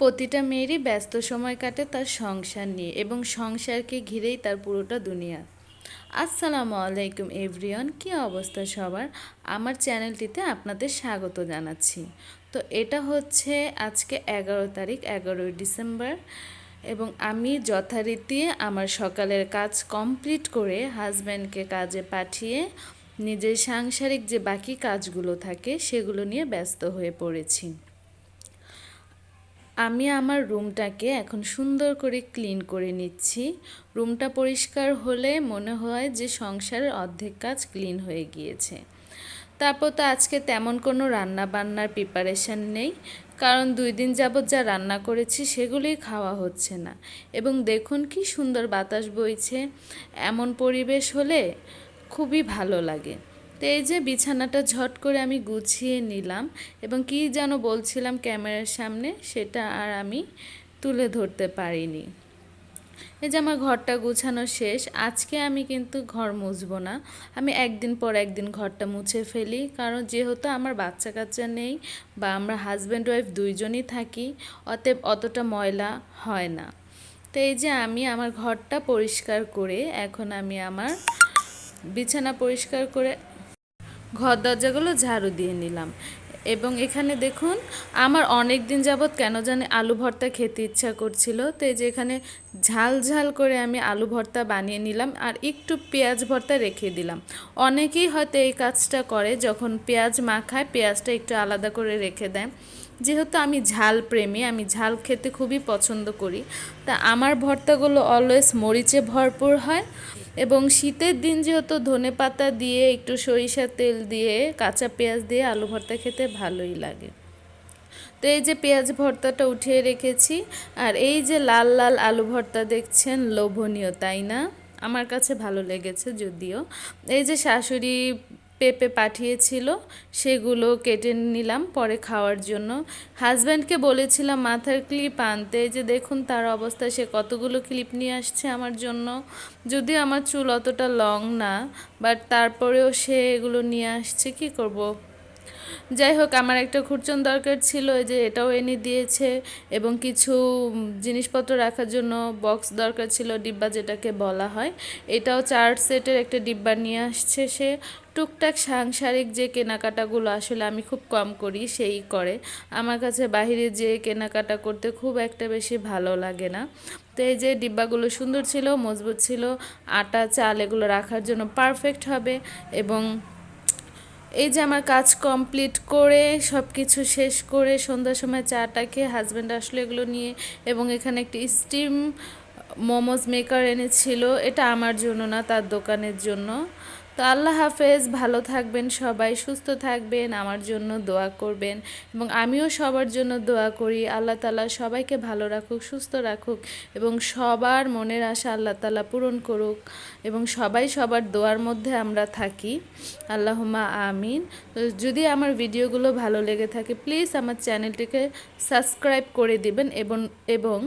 প্রতিটা মেয়েরই ব্যস্ত সময় কাটে তার সংসার নিয়ে এবং সংসারকে ঘিরেই তার পুরোটা দুনিয়া। আসসালামু আলাইকুম এভরিওয়ান, কী অবস্থা সবার? আমার চ্যানেলটিতে আপনাদের স্বাগত জানাচ্ছি। তো এটা হচ্ছে আজকে এগারো তারিখ, এগারোই ডিসেম্বর এবং আমি যথারীতি আমার সকালের কাজ কমপ্লিট করে হাজব্যান্ডকে কাজে পাঠিয়ে নিজের সাংসারিক যে বাকি কাজগুলো থাকে সেগুলো নিয়ে ব্যস্ত হয়ে পড়েছি। আমি আমার রুমটাকে এখন সুন্দর করে ক্লিন করে নিচ্ছি। রুমটা পরিষ্কার হলে মনে হয় যে সংসারের অর্ধেক কাজ ক্লিন হয়ে গিয়েছে। তারপর তো আজকে তেমন কোনো রান্না বান্নার প্রিপারেশন নেই, কারণ দুই দিন যাবৎ যা রান্না করেছি সেগুলোই খাওয়া হচ্ছে না। এবং দেখুন কি সুন্দর বাতাস বইছে, এমন পরিবেশ হলে খুবই ভালো লাগে। তো এই যে বিছানাটা ঝট করে আমি গুছিয়ে নিলাম এবং কি যেন বলছিলাম ক্যামেরার সামনে সেটা আর আমি তুলে ধরতে পারিনি। এই যে আমার ঘরটা গুছানো শেষ, আজকে আমি কিন্তু ঘর মুছবো না। আমি একদিন পর একদিন ঘরটা মুছে ফেলি, কারণ যেহেতু আমার বাচ্চা কাচ্চা নেই বা আমরা হাজব্যান্ড ওয়াইফ দুইজনই থাকি, অতএব অতটা ময়লা হয় না। তো এই যে আমি আমার ঘরটা পরিষ্কার করে, এখন আমি আমার বিছানা পরিষ্কার করে ঘর দরজাগুলো ঝাড়ু দিয়ে নিলাম। এবং এখানে দেখুন, আমার অনেক দিন যাবৎ কেন জানি আলু ভর্তা খেতে ইচ্ছা করছিল। তো এই যে এখানে ঝাল ঝাল করে আমি আলু ভর্তা বানিয়ে নিলাম আর একটু পেঁয়াজ ভর্তা রেখে দিলাম। অনেকেই হয়তো এই কাজটা করে, যখন পেঁয়াজ মাখায়, পেঁয়াজটা একটু আলাদা করে রেখে দেয়। যেহেতু আমি ঝাল প্রেমী, আমি ঝাল খেতে খুবই পছন্দ করি। তা আমার ভর্তাগুলো অলওয়েজ মরিচে ভরপুর হয়। এবং শীতের দিন যেহেতু ধনে পাতা দিয়ে, একটু সরিষা তেল দিয়ে, কাঁচা পেঁয়াজ দিয়ে আলু ভর্তা খেতে ভালোই লাগে। তো এই যে পেঁয়াজ ভর্তাটা উঠিয়ে রেখেছি, আর এই যে লাল লাল আলু ভর্তা দেখছেন, লোভনীয়, তাই না? আমার কাছে ভালো লেগেছে যদিও। এই যে শাশুড়ি পেঁপে পাঠিয়েছিল, সেগুলো কেটে নিলাম পরে খাওয়ার জন্য। হাজব্যান্ডকে বলেছিলাম, মাথার ক্লিপ আনতে। যে দেখুন তার অবস্থা, সে কতগুলো ক্লিপ নিয়ে আসছে আমার জন্য। যদি আমার চুল অতটা লং না, বাট তারপরেও সে এগুলো নিয়ে আসছে, কি করব? যাই হোক, আমার একটা খুরচন দরকার ছিল যে এটাও এনে দিয়েছে এবং কিছু জিনিসপত্র রাখার জন্য বক্স দরকার ছিল, ডিব্বা যেটাকে বলা হয়। এটাও চার সেটের একটা ডিব্বা নিয়ে আসছে সে। টুকটাক সাংসারিক যে কেনাকাটাগুলো আসলে আমি খুব কম করি, সেই করে। আমার কাছে বাহিরে যে কেনাকাটা করতে খুব একটা বেশি ভালো লাগে না। তো এই যে ডিব্বাগুলো সুন্দর ছিল, মজবুত ছিল, আটা, চাল এগুলো রাখার জন্য পারফেক্ট হবে এবং এই যে আমার কাজ কমপ্লিট করে সব কিছু শেষ করে সন্ধ্যার সময় চাটা খেয়ে হাজব্যান্ড আসলে এগুলো নিয়ে এবং এখানে একটি স্টিম মোমোজ মেকার এনেছিল। এটা আমার জন্য না, তার দোকানের জন্য। তো আল্লাহ হাফেজ, ভালো থাকবেন সবাই, সুস্থ থাকবেন, আমার জন্য দোয়া করবেন এবং আমিও সবার জন্য দোয়া করি। আল্লাহ তালা সবাইকে ভালো রাখুক, সুস্থ রাখুক এবং সবার মনের আশা আল্লাহ তালা পূরণ করুক এবং সবাই সবার দোয়ার মধ্যে আমরা থাকি। আল্লাহমা আমিন। যদি আমার ভিডিওগুলো ভালো লেগে থাকে, প্লিজ আমার চ্যানেলটিকে সাবস্ক্রাইব করে দিবেন এবং এবং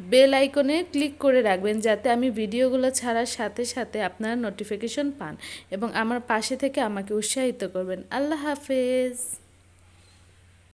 বেল আইকনে ক্লিক করে রাখবেন যাতে আমি ভিডিওগুলো ছাড়ার সাথে সাথে আপনারা নোটিফিকেশন পান এবং আমার পাশে থেকে আমাকে উৎসাহিত করবেন। আল্লাহ হাফেজ।